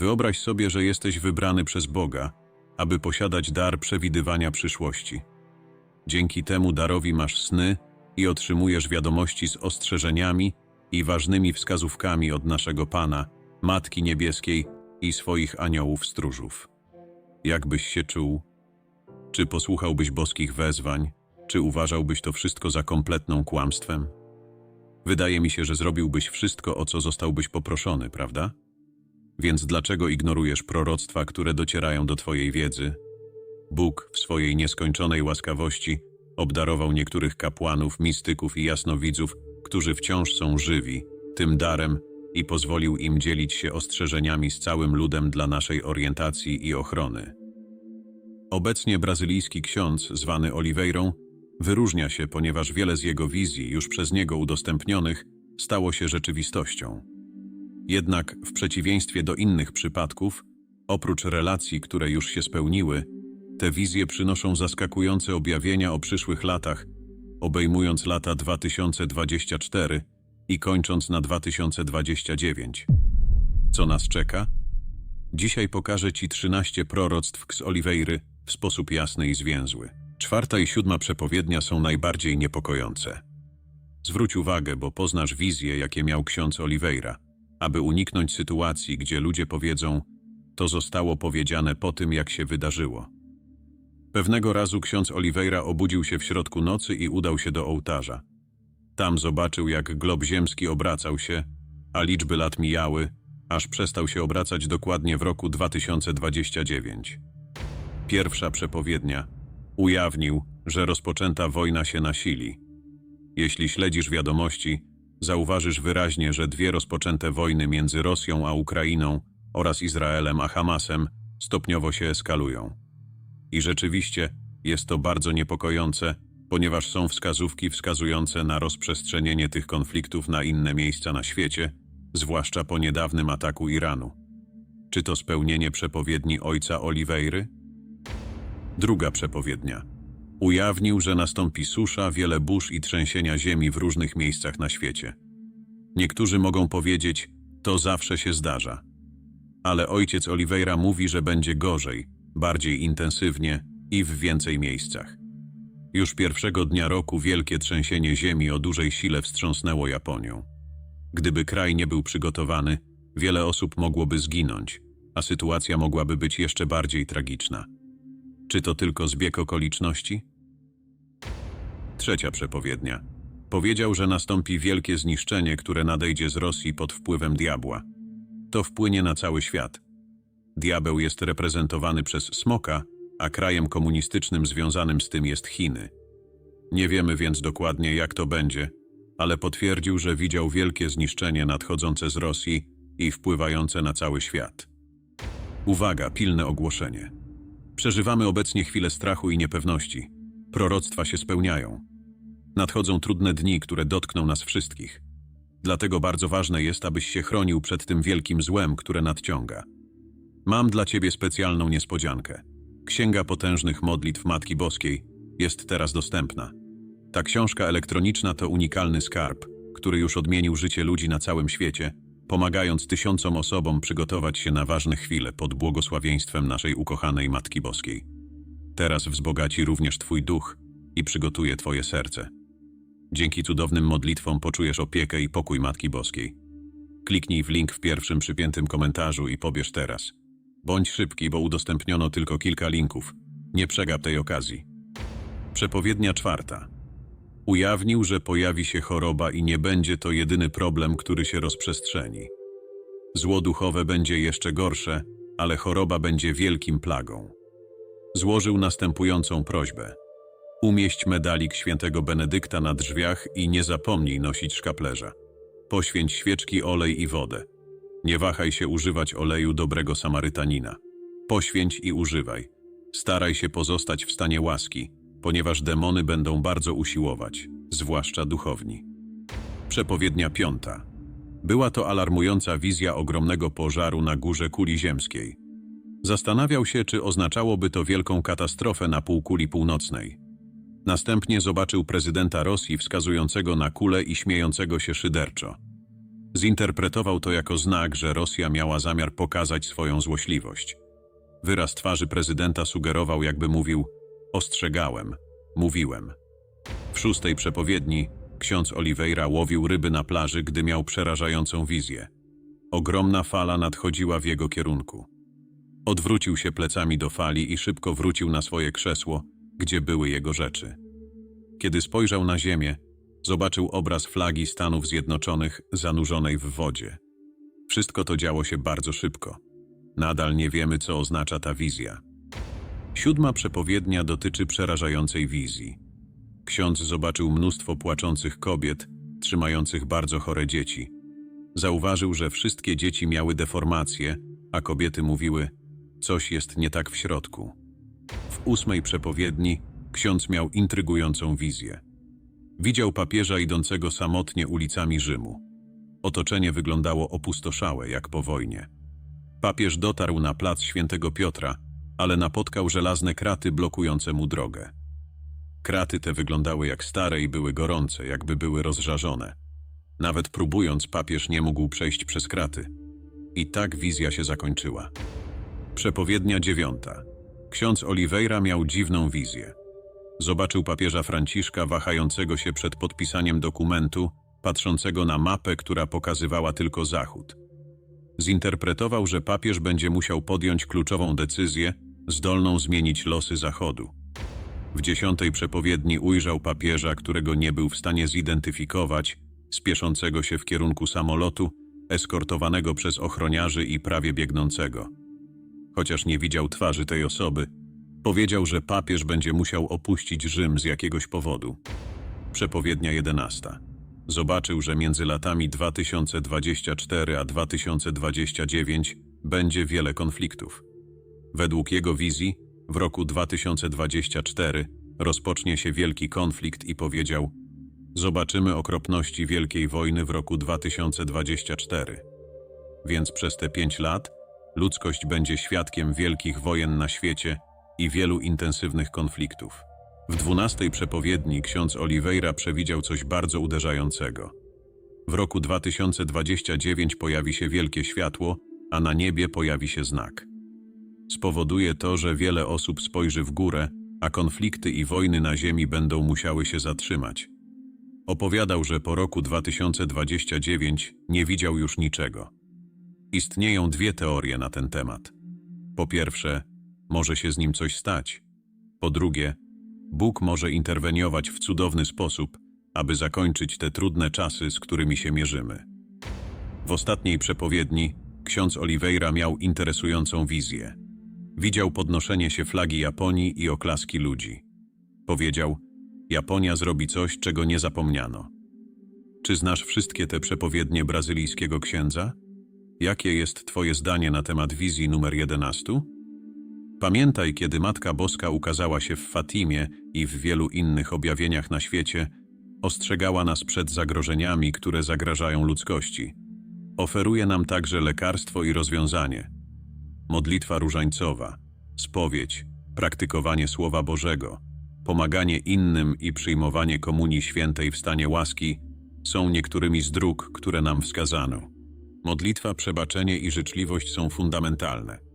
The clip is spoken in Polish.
Wyobraź sobie, że jesteś wybrany przez Boga, aby posiadać dar przewidywania przyszłości. Dzięki temu darowi masz sny i otrzymujesz wiadomości z ostrzeżeniami i ważnymi wskazówkami od naszego Pana, Matki Niebieskiej i swoich aniołów stróżów. Jak byś się czuł? Czy posłuchałbyś boskich wezwań? Czy uważałbyś to wszystko za kompletną kłamstwem? Wydaje mi się, że zrobiłbyś wszystko, o co zostałbyś poproszony, prawda? Więc dlaczego ignorujesz proroctwa, które docierają do Twojej wiedzy? Bóg w swojej nieskończonej łaskawości obdarował niektórych kapłanów, mistyków i jasnowidzów, którzy wciąż są żywi, tym darem i pozwolił im dzielić się ostrzeżeniami z całym ludem dla naszej orientacji i ochrony. Obecnie brazylijski ksiądz, zwany Oliveirą, wyróżnia się, ponieważ wiele z jego wizji, już przez niego udostępnionych, stało się rzeczywistością. Jednak w przeciwieństwie do innych przypadków, oprócz relacji, które już się spełniły, te wizje przynoszą zaskakujące objawienia o przyszłych latach, obejmując lata 2024 i kończąc na 2029. Co nas czeka? Dzisiaj pokażę Ci 13 proroctw z Oliweiry w sposób jasny i zwięzły. Czwarta i siódma przepowiednia są najbardziej niepokojące. Zwróć uwagę, bo poznasz wizje, jakie miał ksiądz Oliveira, aby uniknąć sytuacji, gdzie ludzie powiedzą, to zostało powiedziane po tym, jak się wydarzyło. Pewnego razu ksiądz Oliveira obudził się w środku nocy i udał się do ołtarza. Tam zobaczył, jak glob ziemski obracał się, a liczby lat mijały, aż przestał się obracać dokładnie w roku 2029. Pierwsza przepowiednia ujawnił, że rozpoczęta wojna się nasili. Jeśli śledzisz wiadomości, zauważysz wyraźnie, że dwie rozpoczęte wojny między Rosją a Ukrainą oraz Izraelem a Hamasem stopniowo się eskalują. I rzeczywiście jest to bardzo niepokojące, ponieważ są wskazówki wskazujące na rozprzestrzenienie tych konfliktów na inne miejsca na świecie, zwłaszcza po niedawnym ataku Iranu. Czy to spełnienie przepowiedni ojca Oliweiry? Druga przepowiednia. Ujawnił, że nastąpi susza, wiele burz i trzęsienia ziemi w różnych miejscach na świecie. Niektórzy mogą powiedzieć, to zawsze się zdarza. Ale ojciec Oliveira mówi, że będzie gorzej, bardziej intensywnie i w więcej miejscach. Już pierwszego dnia roku wielkie trzęsienie ziemi o dużej sile wstrząsnęło Japonią. Gdyby kraj nie był przygotowany, wiele osób mogłoby zginąć, a sytuacja mogłaby być jeszcze bardziej tragiczna. Czy to tylko zbieg okoliczności? Trzecia przepowiednia. Powiedział, że nastąpi wielkie zniszczenie, które nadejdzie z Rosji pod wpływem diabła. To wpłynie na cały świat. Diabeł jest reprezentowany przez smoka, a krajem komunistycznym związanym z tym jest Chiny. Nie wiemy więc dokładnie, jak to będzie, ale potwierdził, że widział wielkie zniszczenie nadchodzące z Rosji i wpływające na cały świat. Uwaga, pilne ogłoszenie. Przeżywamy obecnie chwilę strachu i niepewności. Proroctwa się spełniają. Nadchodzą trudne dni, które dotkną nas wszystkich. Dlatego bardzo ważne jest, abyś się chronił przed tym wielkim złem, które nadciąga. Mam dla ciebie specjalną niespodziankę. Księga Potężnych Modlitw Matki Boskiej jest teraz dostępna. Ta książka elektroniczna to unikalny skarb, który już odmienił życie ludzi na całym świecie, pomagając tysiącom osobom przygotować się na ważne chwile pod błogosławieństwem naszej ukochanej Matki Boskiej. Teraz wzbogaci również Twój duch i przygotuje Twoje serce. Dzięki cudownym modlitwom poczujesz opiekę i pokój Matki Boskiej. Kliknij w link w pierwszym przypiętym komentarzu i pobierz teraz. Bądź szybki, bo udostępniono tylko kilka linków. Nie przegap tej okazji. Przepowiednia czwarta. Ujawnił, że pojawi się choroba i nie będzie to jedyny problem, który się rozprzestrzeni. Zło duchowe będzie jeszcze gorsze, ale choroba będzie wielkim plagą. Złożył następującą prośbę. Umieść medalik świętego Benedykta na drzwiach i nie zapomnij nosić szkaplerza. Poświęć świeczki, olej i wodę. Nie wahaj się używać oleju dobrego Samarytanina. Poświęć i używaj. Staraj się pozostać w stanie łaski, ponieważ demony będą bardzo usiłować, zwłaszcza duchowni. Przepowiednia piąta. Była to alarmująca wizja ogromnego pożaru na górze kuli ziemskiej. Zastanawiał się, czy oznaczałoby to wielką katastrofę na półkuli północnej. Następnie zobaczył prezydenta Rosji wskazującego na kulę i śmiejącego się szyderczo. Zinterpretował to jako znak, że Rosja miała zamiar pokazać swoją złośliwość. Wyraz twarzy prezydenta sugerował, jakby mówił: Ostrzegałem, mówiłem. W szóstej przepowiedni ksiądz Oliveira łowił ryby na plaży, gdy miał przerażającą wizję. Ogromna fala nadchodziła w jego kierunku. Odwrócił się plecami do fali i szybko wrócił na swoje krzesło, gdzie były jego rzeczy. Kiedy spojrzał na ziemię, zobaczył obraz flagi Stanów Zjednoczonych zanurzonej w wodzie. Wszystko to działo się bardzo szybko. Nadal nie wiemy, co oznacza ta wizja. Siódma przepowiednia dotyczy przerażającej wizji. Ksiądz zobaczył mnóstwo płaczących kobiet, trzymających bardzo chore dzieci. Zauważył, że wszystkie dzieci miały deformacje, a kobiety mówiły: Coś jest nie tak w środku. W ósmej przepowiedni ksiądz miał intrygującą wizję. Widział papieża idącego samotnie ulicami Rzymu. Otoczenie wyglądało opustoszałe, jak po wojnie. Papież dotarł na plac świętego Piotra, ale napotkał żelazne kraty blokujące mu drogę. Kraty te wyglądały jak stare i były gorące, jakby były rozżarzone. Nawet próbując, papież nie mógł przejść przez kraty. I tak wizja się zakończyła. Przepowiednia dziewiąta. Ksiądz Oliveira miał dziwną wizję. Zobaczył papieża Franciszka wahającego się przed podpisaniem dokumentu, patrzącego na mapę, która pokazywała tylko zachód. Zinterpretował, że papież będzie musiał podjąć kluczową decyzję, zdolną zmienić losy Zachodu. W dziesiątej przepowiedni ujrzał papieża, którego nie był w stanie zidentyfikować, spieszącego się w kierunku samolotu, eskortowanego przez ochroniarzy i prawie biegnącego. Chociaż nie widział twarzy tej osoby, powiedział, że papież będzie musiał opuścić Rzym z jakiegoś powodu. Przepowiednia jedenasta. Zobaczył, że między latami 2024 a 2029 będzie wiele konfliktów. Według jego wizji, w roku 2024 rozpocznie się wielki konflikt i powiedział: Zobaczymy okropności wielkiej wojny w roku 2024. Więc przez te pięć lat ludzkość będzie świadkiem wielkich wojen na świecie i wielu intensywnych konfliktów. W dwunastej przepowiedni ksiądz Oliveira przewidział coś bardzo uderzającego. W roku 2029 pojawi się wielkie światło, a na niebie pojawi się znak. Spowoduje to, że wiele osób spojrzy w górę, a konflikty i wojny na ziemi będą musiały się zatrzymać. Opowiadał, że po roku 2029 nie widział już niczego. Istnieją dwie teorie na ten temat. Po pierwsze, może się z nim coś stać. Po drugie, Bóg może interweniować w cudowny sposób, aby zakończyć te trudne czasy, z którymi się mierzymy. W ostatniej przepowiedni ksiądz Oliveira miał interesującą wizję. Widział podnoszenie się flagi Japonii i oklaski ludzi. Powiedział: Japonia zrobi coś, czego nie zapomniano. Czy znasz wszystkie te przepowiednie brazylijskiego księdza? Jakie jest Twoje zdanie na temat wizji numer 11? Pamiętaj, kiedy Matka Boska ukazała się w Fatimie i w wielu innych objawieniach na świecie, ostrzegała nas przed zagrożeniami, które zagrażają ludzkości. Oferuje nam także lekarstwo i rozwiązanie. Modlitwa różańcowa, spowiedź, praktykowanie Słowa Bożego, pomaganie innym i przyjmowanie Komunii Świętej w stanie łaski są niektórymi z dróg, które nam wskazano. Modlitwa, przebaczenie i życzliwość są fundamentalne.